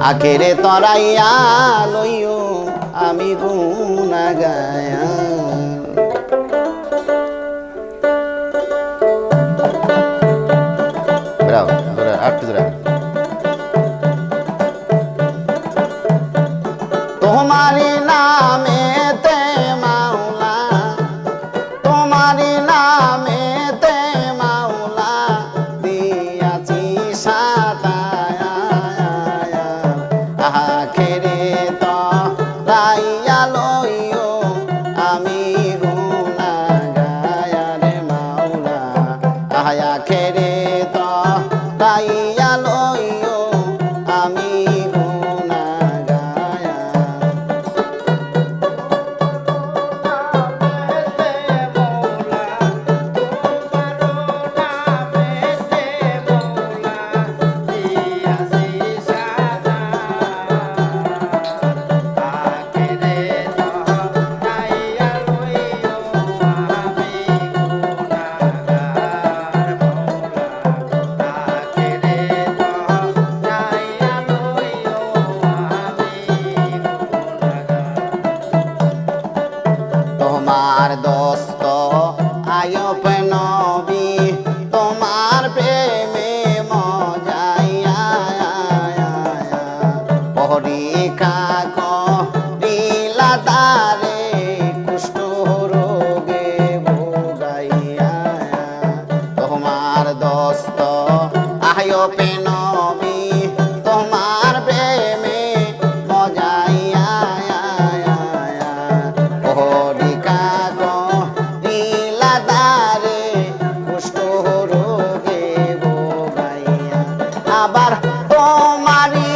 আখেরে তরাইয়া লইও আমি গুনা গায়া আটটা haya querido. Leonardo তোমারি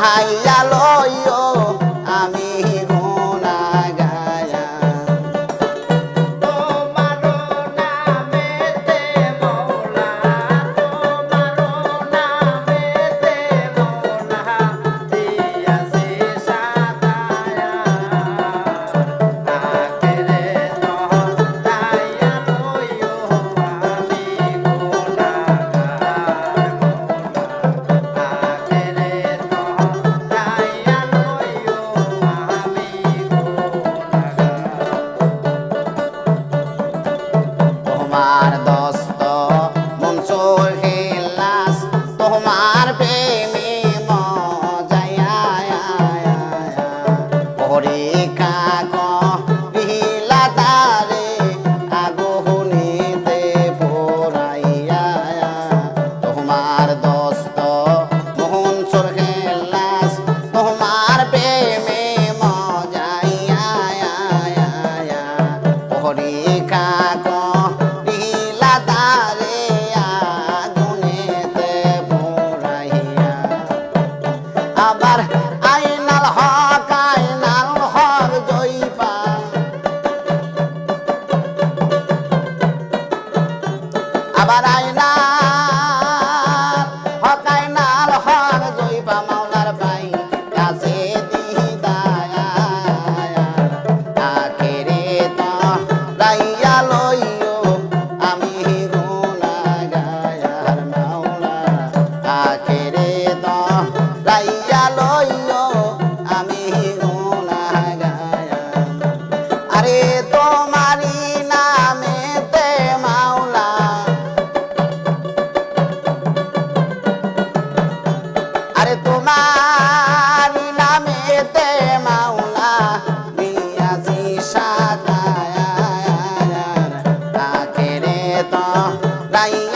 হাইয়া তোমার দস্ত মনসুর হিলাস তোমার প্রেমী মজায়া পরীক্ষা